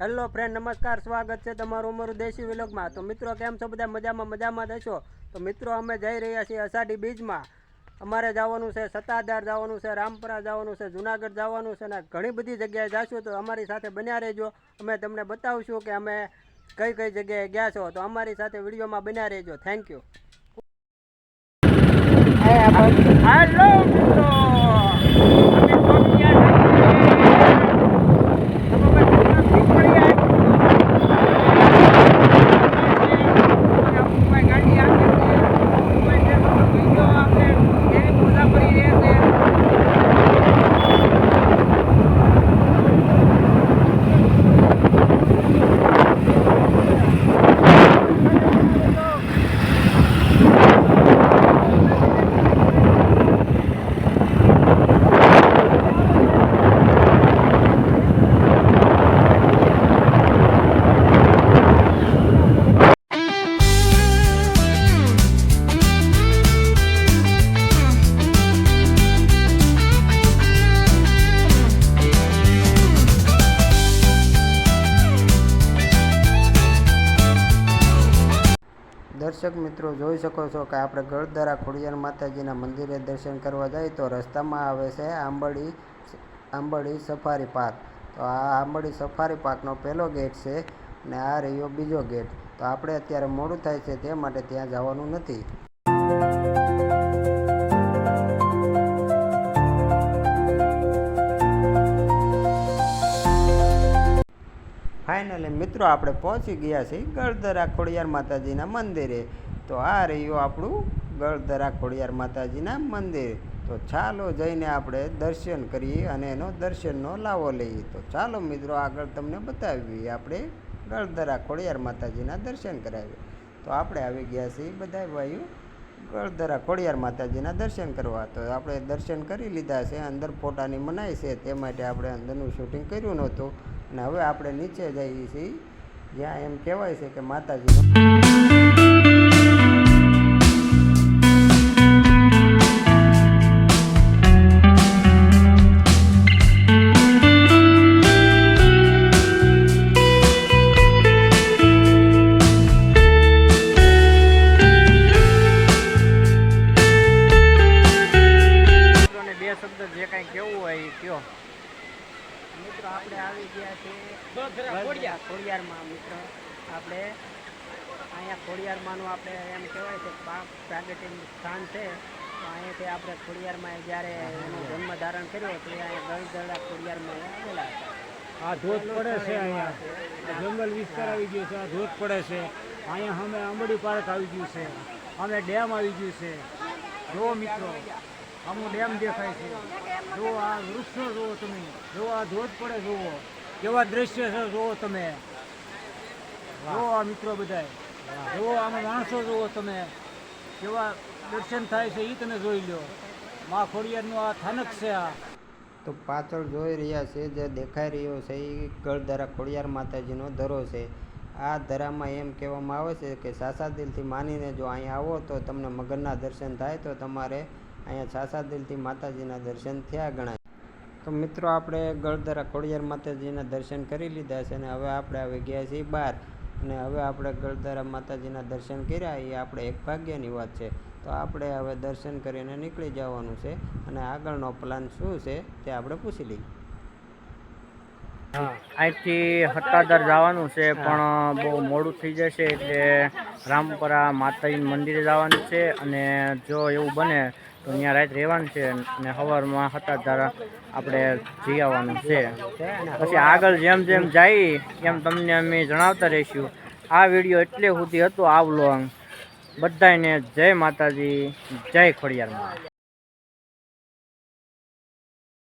Hello friend નમસ્કાર સ્વાગત છે તમારું અમારું દેશી વિલોગમાં. તો મિત્રો કેમ છો? બધા મજામાં મજામાં થશો તો મિત્રો અમે જઈ રહ્યા છીએ અષાઢી બીજમાં. અમારે જવાનું છે સત્તાધાર જવાનું છે રામપરા જવાનું છે જુનાગઢ જવાનું છે અને ઘણી બધી જગ્યાએ જશું. તો અમારી સાથે બન્યા રહેજો. અમે તમને બતાવશું કે અમે કઈ કઈ જગ્યાએ ગયા છો. તો અમારી સાથે વિડીયોમાં બન્યા રહેજો. થેન્ક યુ હેલો દર્શક મિત્રો જોઈ શકો છો કે આપણે ગળદરા ખોડિયાર માતાજીના મંદિરે દર્શન કરવા જાય તો રસ્તામાં આવે છે આંબડી આંબડી સફારી પાર્ક. તો આ આંબડી સફારી પાર્કનો પહેલો ગેટ છે અને આ રહ્યો બીજો ગેટ. તો આપણે અત્યારે મોડું થાય છે તે માટે ત્યાં જવાનું નથી. ફાઇનલી મિત્રો આપણે પહોંચી ગયા છીએ ગળધરા ખોડિયાર માતાજીના મંદિરે. તો આ રહ્યું આપણું ગળધરા ખોડિયાર માતાજીના મંદિર. તો ચાલો જઈને આપણે દર્શન કરીએ અને એનો દર્શનનો લાવો લઈએ. તો ચાલો મિત્રો આગળ તમને બતાવીએ આપણે ગળધરા ખોડિયાર માતાજીના દર્શન કરાવીએ. તો આપણે આવી ગયા છીએ બધા ભાઈઓ ગળધરા ખોડિયાર માતાજીના દર્શન કરવા. તો આપણે દર્શન કરી લીધા છે. અંદર ફોટાની મનાઈ છે તે માટે આપણે અંદરનું શૂટિંગ કર્યું નહોતું. અને હવે આપણે નીચે જઈએ છીએ, જ્યાં એમ કહેવાય છે કે બે શબ્દ જે કાંઈ કેવું હોય એ કયો? મિત્રો આપણે આવી ગયા છે ખોડિયાર. ખોડિયારમાં મિત્રો. આપણે અહીંયા ખોડિયારમાંનું આપણે એમ કહેવાય છે પાક પ્રાગટ્ય સ્થાન છે. અહીંયાથી આપણે ખોડિયારમાં જ્યારે એનો જન્મ ધારણ કર્યો તો અહીંયા ગળદડા ખોડિયારમાં આવેલા આ ધોધ પડે છે અહીંયા. જંગલ વિસ્તાર આવી ગયો છે આ ધોધ પડે છે. અહીંયા અમે આંબડી પાર્ક આવી ગયું છે. અમે ડેમ આવી ગયું છે. જો મિત્રો આમનું ડેમ દેખાય છે. જુઓ આ વૃક્ષો જુઓ તમે. જુઓ આ ધોધ પડે જુઓ. કેવા દ્રશ્ય છે જુઓ તમે. જુઓ આ મિત્રો બધાય. જુઓ આમાં માણસો જુઓ તમે. કેવા દર્શન થાય છે એ તમે જોઈ લો મા ખોડિયારનું આ સ્થાનક છે આ. તો પાછળ જોઈ રહ્યા છે જે દેખાઈ રહ્યો છે એ ગળદરા ખોડિયાર માતાજીનો ધરો છે. આ ધરામાં એમ કહેવામાં આવે છે કે સાસા દિલથી માનીને જો અહીં આવો તો તમને મગરના દર્શન થાય તો તમારે અહીંયા છાસા દિલથી માતાજીના દર્શન થયા ગણાય. તો મિત્રો, આપણે ગળદરા ખોડિયાર માતાજીના દર્શન કરી લીધા છે અને હવે આપણે આવી ગયા છીએ બહાર. અને હવે આપણે ગળદરા માતાજીના દર્શન કર્યા, એ આપણે એક ભાગ્યની વાત છે. તો આપણે હવે દર્શન કરીને નીકળી જવાનું છે અને આગળનો પ્લાન શું છે તે આપણે પૂછી લઈએ. અહીંથી હટ્ટાદર જવાનું છે, પણ બહુ મોડું થઈ જશે એટલે રામપરા માતાજી મંદિરે જવાનું છે અને જો એવું બને તો ત્યાં રાત રહેવાનું છે અને સવારમાં હટ્ટાદર આપણે જઈ આવવાનું છે. પછી આગળ જેમ જેમ જાય એમ તમને અમે જણાવતા રહીશું. આ વીડિયો એટલે સુધી હતો આ વ્લોગ બધાને જય માતાજી, જય ખોડિયારમાં.